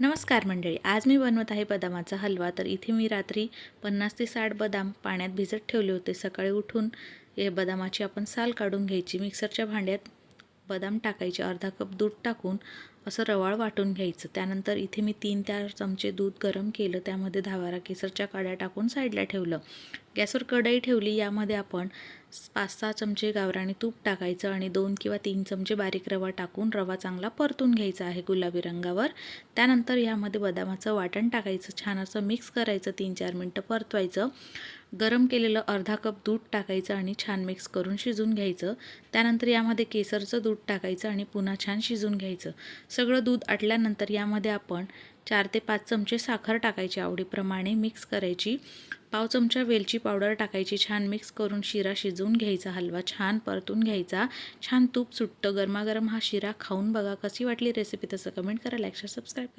नमस्कार मंडळी आज मी बनवत आहे बदामाचा हलवा. तर इथे मी रात्री पन्नास ते साठ बदाम पाण्यात भिजत ठेवले होते. सकाळी उठून हे बदामाची आपण साल काढून घ्यायची. मिक्सरच्या भांड्यात बदाम टाकायचे. अर्धा कप दूध टाकून असं रवाळ वाटून घ्यायचं. त्यानंतर इथे मी तीन चार चमचे दूध गरम केलं. त्यामध्ये दहा केसरच्या काड्या टाकून साईडला ठेवलं. गॅसवर कढई ठेवली. यामध्ये आपण पाच सहा चमचे गावराणी तूप टाकायचं आणि दोन किंवा तीन चमचे बारीक रवा टाकून रवा चांगला परतून घ्यायचा आहे गुलाबी रंगावर. त्यानंतर यामध्ये बदामाचं वाटण टाकायचं. छान असं मिक्स करायचं. तीन चार मिनटं परतवायचं. गरम केलेलं अर्धा कप दूध टाकायचं आणि छान मिक्स करून शिजून घ्यायचं. त्यानंतर यामध्ये केसरचं दूध टाकायचं आणि पुन्हा छान शिजून घ्यायचं. सगळं दूध आटल्यानंतर यामध्ये आपण चार ते पाच चमचे साखर टाकायची आवडीप्रमाणे मिक्स करायची. पाव चमचा वेलची पावडर टाकायची छान मिक्स करून शिरा शिजवून घ्यायचा हलवा छान परतून घ्यायचा. छान तूप सुटतं गरमागरम हा शिरा खाऊन बघा कशी वाटली रेसिपी तसं कमेंट करा लाईक सबस्क्राईब करा.